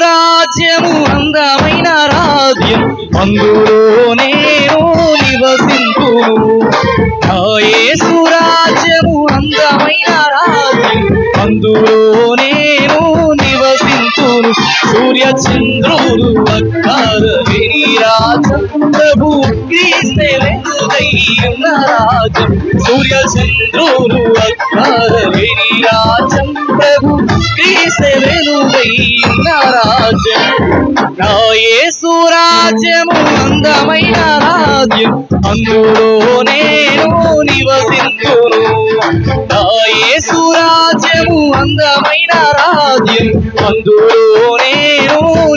రాజ్యము అందమైన రాజ్యం. అందులో నేను నివసింపు నా యేసు రాజ్యము అందమైన రాజ్యం. అందులో నేను నివసింతును. సూర్య చంద్రుడు అక్కార రాజం ప్రభు రాజం సూర్య చంద్రులు అక్కార రాజం ప్రభు క్రీస్తే వెనుదయ్యున్న రాజ్యం నా యేసు రాజ్యము అందమైన రాజ్యం. అందులో నేను నివసింతును. నా యేసు రాజ్యము అందమైన రాజ్యం. అందులో నేను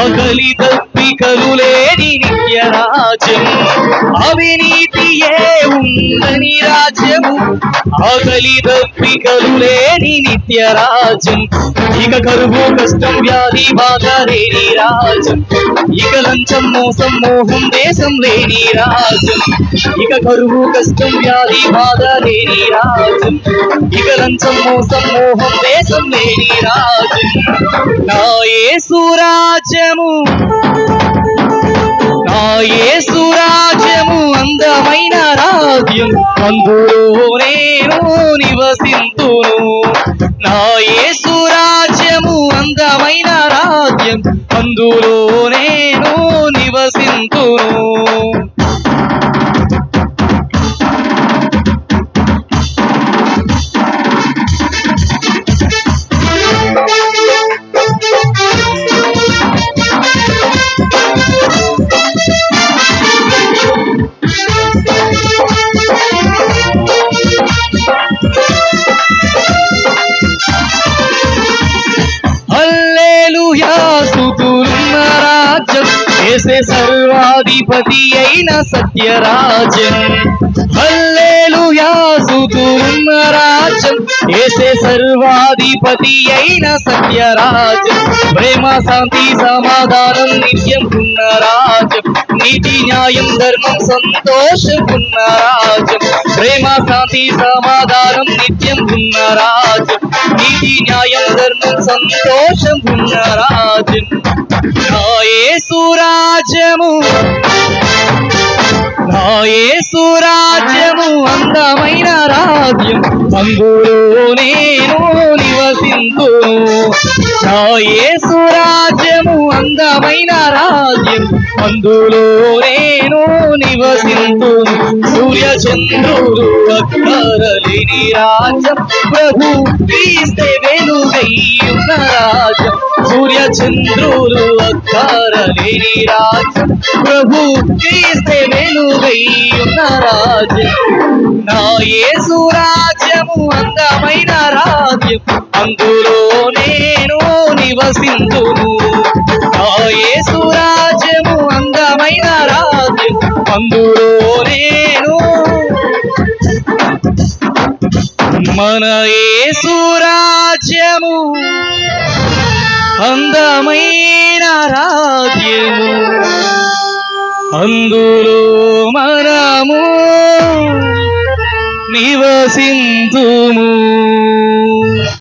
అగలి దప్పికలు లేని నిత్యరాజ్యం. అవినీతియే ఉందని రాజ ఆకలి దప్పికలు లేని నిత్య రాజ్యం ఇక కరువు కష్టం వ్యాధి బాధ లేని రాజ్యం ఇక లంచం మోసం మోహం దేశం లేని రాజం. ఇక కరువు కష్టం వ్యాధి బాధ లేని రాజ్యం ఇక లంచం మోసం మోహం దేశం లేని రాజం. నా యేసు రాజ్యము నా యేసు రాజ్యము అందమైన అందులో నేను నివసింతును. నా యేసు రాజ్యము అందమైన రాజ్యం అందులో ఏసే సర్వాధిపతి అయిన సత్యరాజన్ హల్లెలూయా స్తుతులున్న ఏసే సర్వాధిపతి అయిన సత్యరాజ్యం ప్రేమ శాంతి సమాధానం నిత్యం ఉన్న రాజ్యం నీతి న్యాయం ధర్మం సంతోషం ఉన్న రాజ్యం ప్రేమ శాంతి సమాధానం నిత్యం ఉన్న రాజ్యం నీతి న్యాయం ధర్మం సంతోషం ఉన్న రాజ్యం నా యేసు రాజ్యము. అందమైన రాజ్యం. అందులో నేను నివసింతును. నా యేసు అందమైన రాజ్యం. అందులో నేను నివసింతును. సూర్య చంద్రుడు అక్కరలేని రాజ్యం. ప్రభు క్రీస్తే వెలుగయ్యున్న రాజ్యం. సూర్యచంద్రు చంద్రుడు అక్కరలేని ప్రభు క్రీస్తే వెలుగయ్యున్న రాజ్యం నా యేసు రాజ్యము అందమైన రాజ్యం అందులో నేను నివసిందును నా యేసు రాజ్యము అందమైన రాజ్యం అందులో నేను మన యేసు రాజ్యము. అందమైన రాజ్యము. అందులో మనము నివసింతుము.